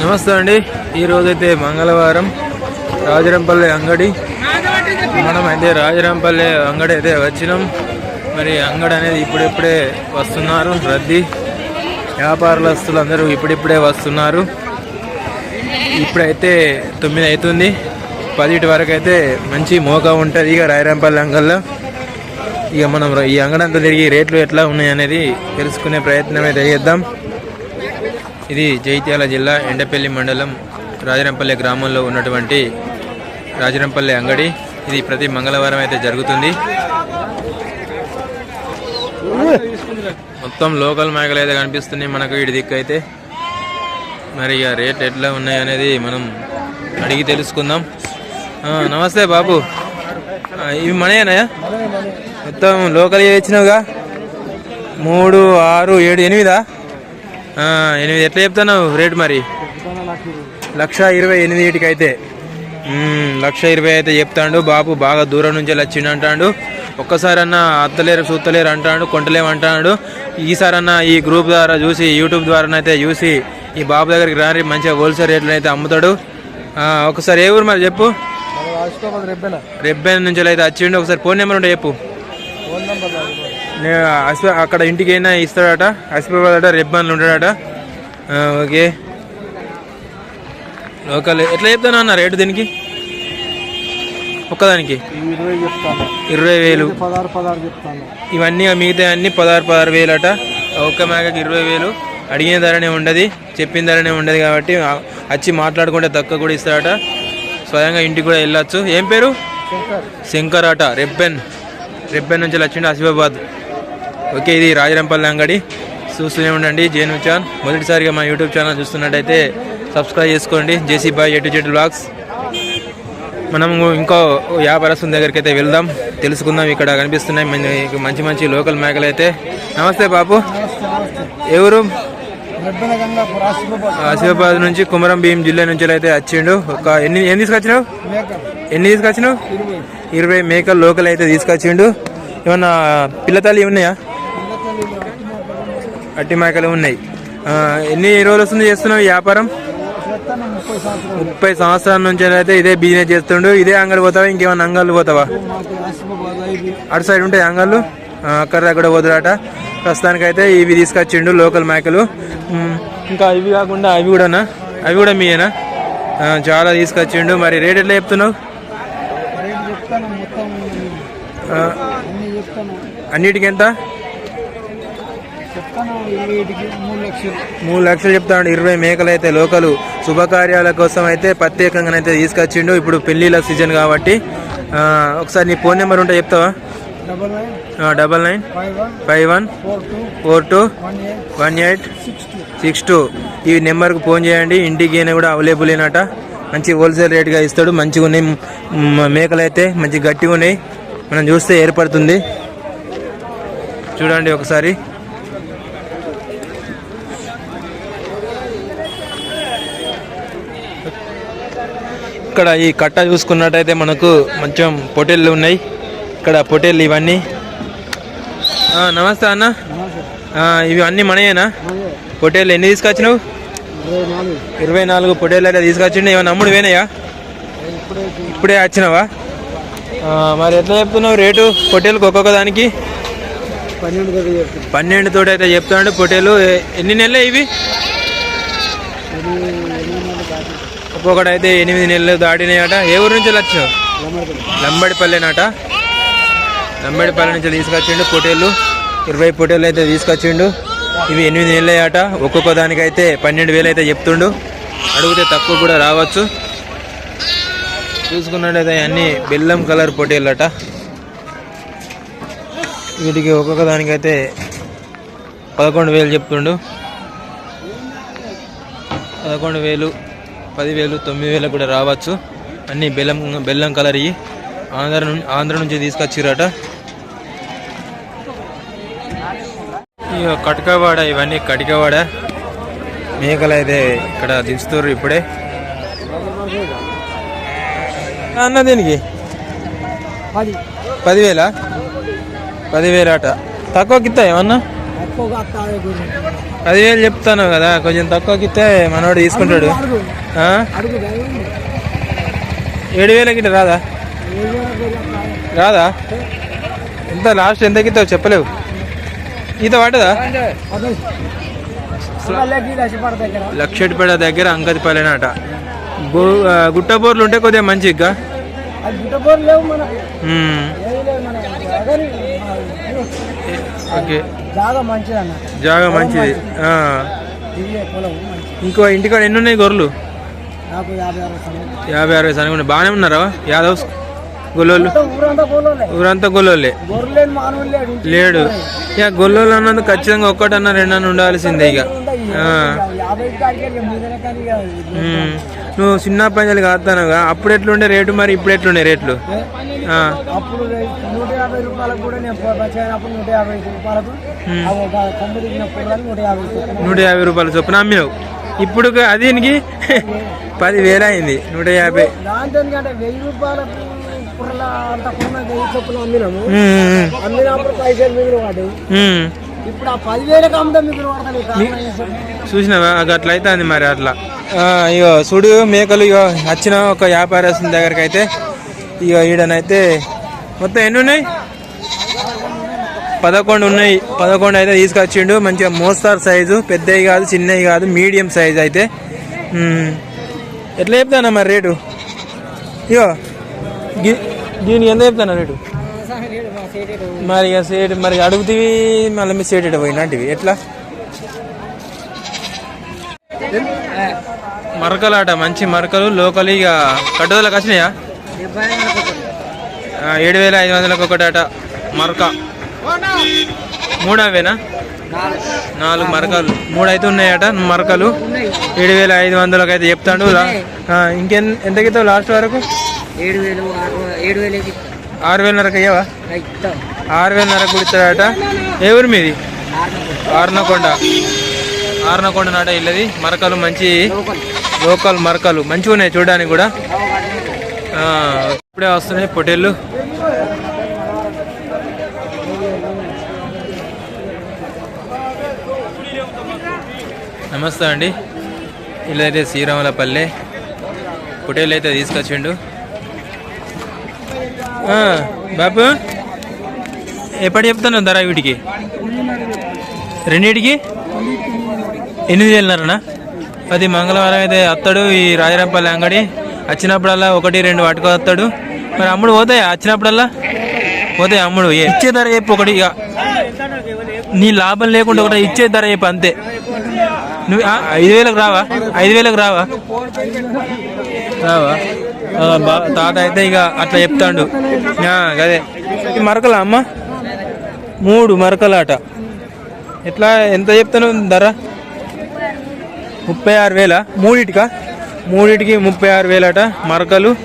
నమస్తే అండి. ఈ రోజైతే మంగళవారం. రాజరంపల్లి అంగడి. మనం అయితే రాజరంపల్లి అంగడి అయితే వచ్చినాం. మరి అంగడి అనేది ఇప్పుడిప్పుడే వస్తున్నారు రద్దీ. వ్యాపారస్తులు అందరూ ఇప్పుడిప్పుడే వస్తున్నారు. ఇప్పుడైతే తొమ్మిది అవుతుంది. పదిటి వరకు అయితే మంచి మోక ఉంటుంది ఇక రాయరంపల్లి అంగల్లో ఇక మనం ఈ అంగడంతా తిరిగి రేట్లు ఎట్లా ఉన్నాయి అనేది తెలుసుకునే ప్రయత్నం అయితే చేద్దాం. ఇది జైత్యాల జిల్లా ఎండపల్లి మండలం రాజరంపల్లి గ్రామంలో ఉన్నటువంటి రాజరంపల్లి అంగడి. ఇది ప్రతి మంగళవారం అయితే జరుగుతుంది. మొత్తం లోకల్ మేకలు అయితే కనిపిస్తున్నాయి మనకు ఇటు దిక్కు అయితే. మరి ఇక రేట్ ఎట్లా ఉన్నాయి అనేది మనం అడిగి తెలుసుకుందాం. నమస్తే బాబు. ఇవి మనయేనాయా మొత్తం లోకల్ ఇచ్చినావుగా మూడు ఆరు ఏడు ఎనిమిదా? ఎనిమిది ఎట్లా చెప్తున్నావు రేటు మరి? లక్ష ఇరవై ఎనిమిదికి అయితే లక్ష ఇరవై అయితే చెప్తాడు. బాబు బాగా దూరం నుంచి వచ్చిండు అంటాడు. ఒక్కసారన్నా అత్తలేరు చూస్తలేరు అంటాడు కొంటలేము అంటాడు. ఈసారన్నా ఈ గ్రూప్ ద్వారా చూసి యూట్యూబ్ ద్వారా అయితే చూసి ఈ బాబు దగ్గరికి రాని మంచిగా హోల్సేల్ రేట్లు అయితే అమ్ముతాడు. ఒకసారి ఏ ఊరు మరి చెప్పు? రెబ్బెనా నుంచి అయితే వచ్చిండు. ఒకసారి ఫోన్ నెంబర్ ఉంటే చెప్పు. ఫోన్ నెంబర్ అక్కడ ఇంటికి అయినా ఇస్తాడట. హస్పిటల్ అట రెబ్బన్లు ఉంటాడట. ఓకే. లోకల్ ఎట్లా చెప్తాను అన్న రేటు దీనికి? ఒక్కదానికి? ఇరవై వేలు. ఇవన్నీ మిగతా అన్ని పదహారు పదహారు వేలు అట ఒక్క మేకకి ఇరవై వేలు. అడిగిన ధరనే ఉండదు చెప్పిన ధరనే ఉండదు కాబట్టి వచ్చి మాట్లాడుకుంటే తక్కువ కూడా ఇస్తాడట. స్వయంగా ఇంటికి కూడా వెళ్ళొచ్చు. ఏం పేరు? శంకర్. శంకర్ అట రెబ్బెన్ రెబ్బెన్ నుంచి వచ్చిండు ఆసిఫాబాద్ ఓకే ఇది రాజరంపల్లి అంగడి. చూస్తూనే ఉండండి. జేను చాన్ మొదటిసారిగా మా యూట్యూబ్ ఛానల్ చూస్తున్నట్టయితే సబ్స్క్రైబ్ చేసుకోండి. JC boy A to Z vlogs మనం ఇంకో వ్యాపారస్తుల దగ్గరికి అయితే వెళ్దాం. తెలుసుకుందాం. ఇక్కడ కనిపిస్తున్నాయి మంచి- మంచి మంచి లోకల్ మేకలు అయితే. నమస్తే బాబు ఎవరు ఆసిఫాబాద్. నుంచి కుమరం భీం జిల్లా నుంచి అయితే వచ్చిండు. ఒక ఎన్ని ఎన్ని తీసుకొచ్చినావు? ఎన్ని తీసుకొచ్చినావు? ఇరవై. మేకలు లోకల్ అయితే తీసుకొచ్చిండు. ఏమన్నా పిల్లతల్లి ఉన్నాయా? అట్టి మేకలు ఉన్నాయి. ఎన్ని రోజులు వస్తుంది చేస్తున్నావు వ్యాపారం? ముప్పై సంవత్సరాల నుంచి అయితే ఇదే బిజినెస్ చేస్తుండు. ఇదే అంగళ్ళు పోతావా? ఇంకేమన్నా అంగళ్ళు పోతావా? అటు సైడ్ ఉంటాయి అంగళ్ళు. అక్కడ అక్కడ వదిలాట ప్రస్తుతానికైతే ఇవి తీసుకొచ్చిండు లోకల్ మేకలు. ఇంకా ఇవి కాకుండా అవి కూడానా? అవి కూడా మీయేనా? చాలా తీసుకొచ్చిండు. మరి రేట్ ఎట్లా చెప్తున్నావు? అన్నిటికెంత చెప్తాను మొత్తం ఆ, అన్ని చెప్తాను అన్నిటికి ఎంత చెప్తాను ఇరవైటికి మూడు లక్షలు. చెప్తాడు. ఇరవై మేకలు అయితే లోకలు. శుభకార్యాల కోసం అయితే ప్రత్యేకంగానైతే తీసుకొచ్చిండు. ఇప్పుడు పెళ్ళిళ్ళ సీజన్ కాబట్టి. ఒకసారి నీ ఫోన్ నెంబర్ ఉంటే చెప్తావా? Double nine five one four two one eight six two. ఈ నెంబర్కి ఫోన్ చేయండి. ఇంటికి అయినా కూడా అవైలబుల్ అయినట మంచి హోల్సేల్ రేట్గా ఇస్తాడు. మంచిగా ఉన్నాయి. మేకలు అయితే మంచి గట్టిగా ఉన్నాయి. మనం చూస్తే ఏర్పడుతుంది. చూడండి ఒకసారి. ఇక్కడ ఈ కట్ట చూసుకున్నట్టయితే మనకు కొంచెం పొటేళ్ళు ఉన్నాయి. ఇక్కడ పొటేళ్ళు ఇవన్నీ. ఆ, నమస్తే అన్న. ఇవి అన్నీ మనయేనా? అదే పొటేళ్ళు ఎన్ని తీసుకొచ్చినావు? ఇరవై నాలుగు ఇరవై పొటేళ్ళు అయితే తీసుకొచ్చిండు. ఏమైనా అమ్ముడు వేనయా ఇప్పుడే వచ్చినావా? మరి ఎట్లా చెప్తున్నావు రేటు? పొటేళ్ళకి ఒక్కొక్క దానికి? పన్నెండు తోటి అయితే చెప్తున్నాడు పొటేలు ఎన్ని నెలలు ఇవి ఇది ఎనిమిది నెలలు దాటి ఒక్కొక్కడైతే ఎనిమిది నెలలు దాటినాయట. ఏ ఊరు నుంచి వచ్చినావు లమ్మడిపల్లి లంబడిపల్లెనట లంబడిపల్లె నుంచి తీసుకొచ్చిండు పొటేళ్ళు ఇరవై పొటేళ్ళు అయితే తీసుకొచ్చిండు. ఇవి ఎనిమిది నెలలయ్యాట. ఒక్కొక్క దానికైతే పన్నెండు వేలు అయితే చెప్తుండు. అడిగితే తక్కువ కూడా రావచ్చు. చూసుకున్నట్టయితే అన్ని బెల్లం కలర్ పొటేళ్ళట వీటికి ఒక్కొక్క దానికైతే పదకొండు వేలు చెప్తుండు. పదకొండు వేలు పదివేలు తొమ్మిది వేలకు కూడా రావచ్చు. అన్నీ బెల్లం బెల్లం కలర్ ఇవి. ఆంధ్ర ఆంధ్ర నుంచి తీసుకొచ్చిరట ఇక కటకవాడ ఇవన్నీ కటికవాడ. మేకలు అయితే ఇక్కడ దించుతారు ఇప్పుడే. అన్న దీనికి? పది. పదివేల? పదివేలు అట తక్కువకి ఇస్తా ఏమన్నా పదివేలు చెప్తాను కదా కొంచెం తక్కువకి ఇస్తే మనోడు తీసుకుంటాడు. ఏడు వేల రాదా? రాదా? ఎంత లాస్ట్ ఎంత గిట్టావు చెప్పలేవు. ఈత పడ్డదా? లక్షట్పేట దగ్గర అంగతిపల్లెనట గుట్టబోర్లు ఉంటే కొద్దిగా మంచిగా ఓకే. జాగా మంచిది. ఇంకో ఇంటికాడ ఎన్ని ఉన్నాయి గొర్రెలు? యాభై అరవై సంవత్సరాలు. యాభై అరవై సనగా ఉన్నాయి. బాగానే ఉన్నారా? యాదవ్స్ గొల్లోళ్ళు? ఊరంతా గొల్లోళ్ళే. లేడు. ఇక గొల్లోళ్ళు అన్నందుకు ఖచ్చితంగా ఒక్కటన్నా రెండన్నా ఉండాల్సిందే ఇక. నువ్వు చిన్న పంజాలు కాస్తానుగా అప్పుడు ఎట్లుండే రేటు మరి? ఇప్పుడు ఎట్లుండే రేట్లు? నూట యాభై రూపాయల చొప్పున అమ్మినావు? ఇప్పుడు దీనికి పదివేలు అయింది నూట యాభై? చూసినావా? అది అట్లా అవుతుంది మరి అట్లా. ఇగో చూడు మేకలు ఇగో వచ్చిన ఒక వ్యాపారస్తుని దగ్గరికి అయితే ఇక ఈడనైతే మొత్తం ఎన్ని ఉన్నాయి? పదకొండు ఉన్నాయి. పదకొండు అయితే తీసుకొచ్చిండు. మంచిగా మోస్తారు సైజు. పెద్దవి కాదు చిన్నవి కాదు మీడియం సైజు అయితే. ఎట్లా చెప్తానా మరి రేటు? ఇగో దీనికి ఎంత చెప్తానా రేటు? మరి ఇక సేటు మరి అడుగుతీవి మళ్ళీ మీ సేటెడ్ పోయినట్టువి ఎట్లా? మరకలాట మంచి మరకలు. లోకల్ ఇక కట్టుదలకు వచ్చినాయా? ఏడు వేల ఐదు వందలకు ఒకటట మరక. మూడు అవేనా నాలుగు మరకలు. మూడు అయితే ఉన్నాయట మరకలు. ఏడు వేల ఐదు వందలకు అయితే చెప్తాడు ఇంకెన్ ఎంతకి ఇస్తావు లాస్ట్ వరకు? ఏడు వేలు ఆరు ఏడు వేలు ఆరు వేలన్నరకు అయ్యావా ఆరు వేలన్నరకు కుడతాడట ఏ ఊరు మీది? ఆర్నకొండ. ఆర్నకొండ. నాట ఇల్లది. మరకలు మంచి లోకల్. మరకలు. మంచిగా ఉన్నాయి చూడడానికి కూడా. ఇప్పుడే వస్తున్నాయి పొటేళ్ళు. నమస్తే అండి. ఇలా అయితే శ్రీరాములపల్లె. పొటేళ్ళు అయితే తీసుకొచ్చిండు. బాబు ఎప్పుడు చెప్తాను ధర వీటికి? రెండింటికి? ఎనిమిది వేలున్నారనా? అది మంగళవారం అయితే వస్తాడు ఈ రాజరంపల్లి అంగడి. వచ్చినప్పుడల్లా ఒకటి రెండు పట్టుకు వస్తాడు మరి అమ్ముడు పోతాయా? వచ్చినప్పుడల్లా? పోతాయి అమ్ముడు? ఇచ్చే ధర చెప్పు ఒకటి ఇక. నీ లాభం లేకుండా ఒకటి ఇచ్చే ధర చెప్పు అంతే. నువ్వు ఐదు వేలకు రావా? ఐదు వేలకు రావా? రావా? బా- తాత అయితే ఇక అట్లా చెప్తాడు. అదే మరకలా అమ్మ? మూడు మరకలాట. ఎట్లా ఎంత చెప్తాను ధర? ముప్పై ఆరు వేల? మూడిటికా? మూడిటికి ముప్పై ఆరు వేలట. మరకలు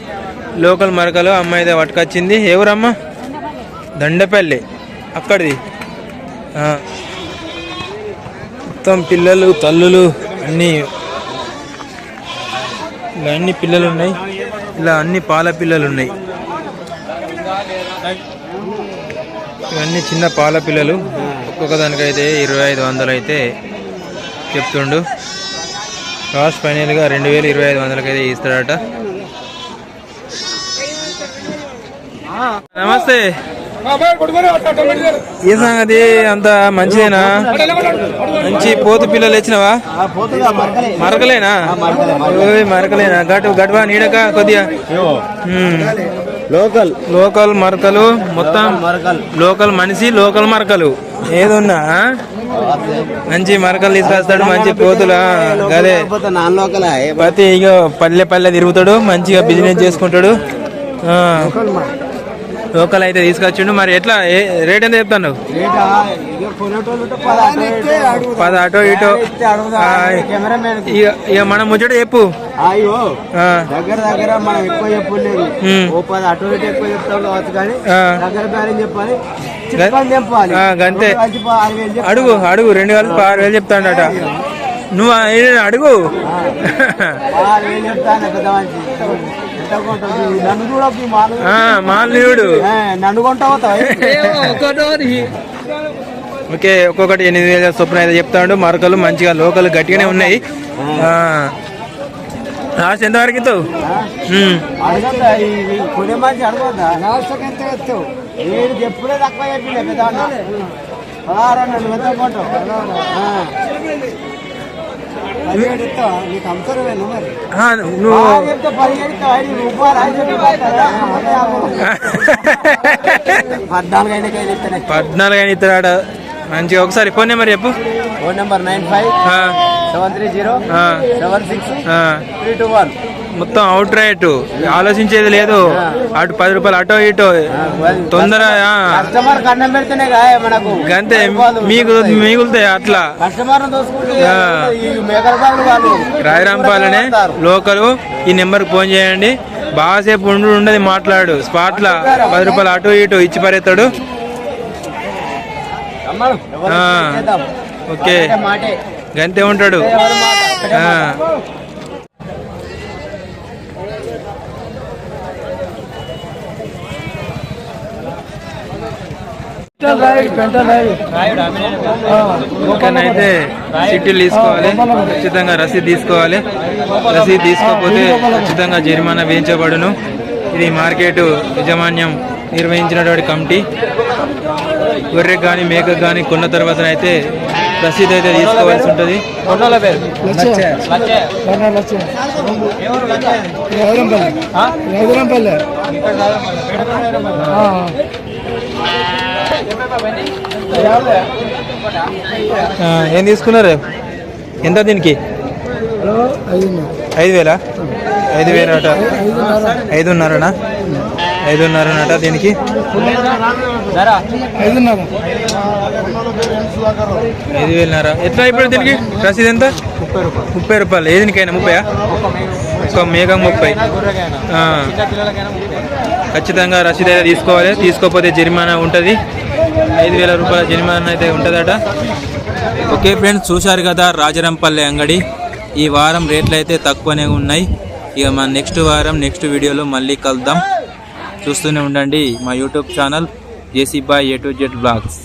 లోకల్ మరకలు అమ్మ అయితే పట్టుకొచ్చింది. ఎవరమ్మ? దండపల్లి. అక్కడిది. మొత్తం పిల్లలు తల్లులు అన్నీ ఇలా అన్ని పిల్లలు ఉన్నాయి ఇలా అన్ని పాల పిల్లలు ఉన్నాయి ఇవన్నీ చిన్న పాల పిల్లలు. ఒక్కొక్క దానికైతే ఇరవై ఐదు వందలు అయితే చెప్తుండు. లాస్ట్ ఫైనల్గా రెండు వేల ఇరవై ఐదు వందలకైతే ఇస్తాడట. నమస్తే. ఏ సంగతి అంత మంచిదేనా? మంచి పోతు పిల్లలు ఇచ్చినవా మరకలేనా? మరకలేనా? గటు గడవా నీడక కొద్దిగా. లోకల్. లోకల్ మరకలు మొత్తం. లోకల్ మనిషి లోకల్ మరకలు. ఏదున్నా మంచి మరకలు తీసుకొస్తాడు మంచి పోతులా లోకల్ ప్రతి ఇక పల్లె పల్లె తిరుగుతాడు మంచిగా బిజినెస్ చేసుకుంటాడు. ఆ, లోకల్ అయితే తీసుకొచ్చిండు. మరి ఎట్లా? రేట్ ఎంత చెప్తాను పది అటో ఇటో. ఇక మనం ముచ్చట చెప్పు. అయ్యో. దగ్గర దగ్గర మనం ఎక్కువ చెప్పలేదు ఉమ్. ఓ పది అటు ఇటు ఎక్కువ చెప్తాం కావచ్చు కానీ ఆ. దగ్గర బేరం చెప్పాలి. వేలు. అడుగు అడుగు. రెండు కలిపి ఆరు వేలు చెప్తాడట. నువ్వు ఏ- అడుగు. ఆరు మాల్నీయుడు. ఓకే ఒక్కొక్కటి ఎనిమిది వేల చొప్పున అయితే చెప్తాడు. మరకలు మంచిగా లోకల్ గట్టిగానే ఉన్నాయి. లాస్ట్ ఎంత వరకు ఇస్తావు? ఎప్పుడే తక్కువ నువ్వు పద్నాలుగు అయినా ఇస్తాడ మంచిగా ఒకసారి ఫోన్ నెంబర్ చెప్పు. Phone number nine five seven three zero seven six. Three two one. మొత్తం అవుట్ రైట్ ఆలోచించేది లేదు. అటు పది రూపాయలు అటో ఇటో. తొందర గంతే మీకు మిగులుతాయి అట్లా. రాయరాంపాలనే లోకల్ ఈ నెంబర్కి ఫోన్ చేయండి. బాగాసేపు ఉండు ఉండదు మాట్లాడు. స్పాట్లా పది రూపాయలు అటు ఇటు ఇచ్చి పరేస్తాడు. ఓకే. గంతే ఉంటాడు. ఇక్కడనైతే చిట్టీలు తీసుకోవాలి. ఖచ్చితంగా రసీదు తీసుకోవాలి. రసీదు తీసుకోకపోతే ఖచ్చితంగా జరిమానా వేయించబడును. ఇది మార్కెట్ యాజమాన్యం నిర్వహించినటువంటి కమిటీ. గొర్రెకి కానీ మేకకు కానీ కొన్న తర్వాత అయితే రసీదు అయితే తీసుకోవాల్సి ఉంటుంది. ఆ, ఏం తీసుకున్నారు? ఎంత దీనికి? ఐదు వేలా. ఐదు వేలట. ఐదున్నరనా? ఐదున్నరనట దీనికి. ఐదు వేలన్నర ఎట్లా ఇప్పుడు దీనికి? రసీదు ఎంత? ముప్పై రూపాయలు. ఏ దీనికైనా ముప్పై ఒక మేఘం ముప్పై. ఖచ్చితంగా రసీదు అయితే తీసుకోవాలి. తీసుకోకపోతే జరిమానా ఉంటుంది. ఐదు వేల రూపాయల జరిమానా అయితే ఉంటుందట. ఓకే ఫ్రెండ్స్ చూశారు కదా రాజరంపల్లి అంగడి. ఈ వారం రేట్లు అయితే తక్కువనే ఉన్నాయి. ఇక మన నెక్స్ట్ వారం నెక్స్ట్ వీడియోలో మళ్ళీ కలుద్దాం. చూస్తూనే ఉండండి మా YouTube channel JC boy A to Z vlogs.